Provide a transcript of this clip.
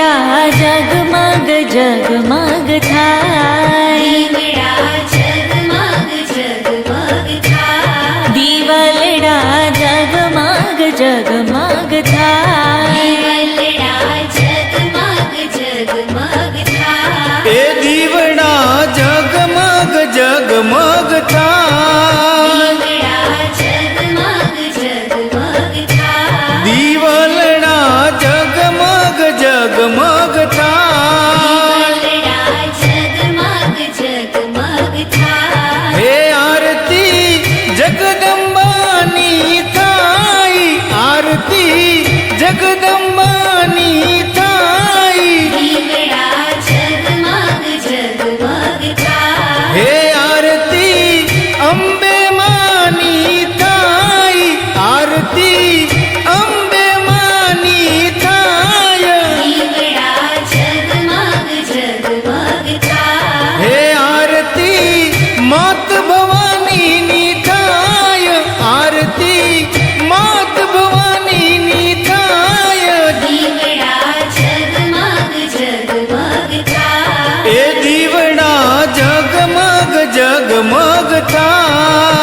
દીવડા જગમગ જગમગ થાય દીવલડા જગમગ જગમગ થાય એ દીવડા જગમગ જગમગ થાય જગદંબાની થાય હે આરતી અંબે માની થાય આરતી અંબે માની થાય હે આરતી માત ભવાની એ દીવડા જગમગ જગમગ થા.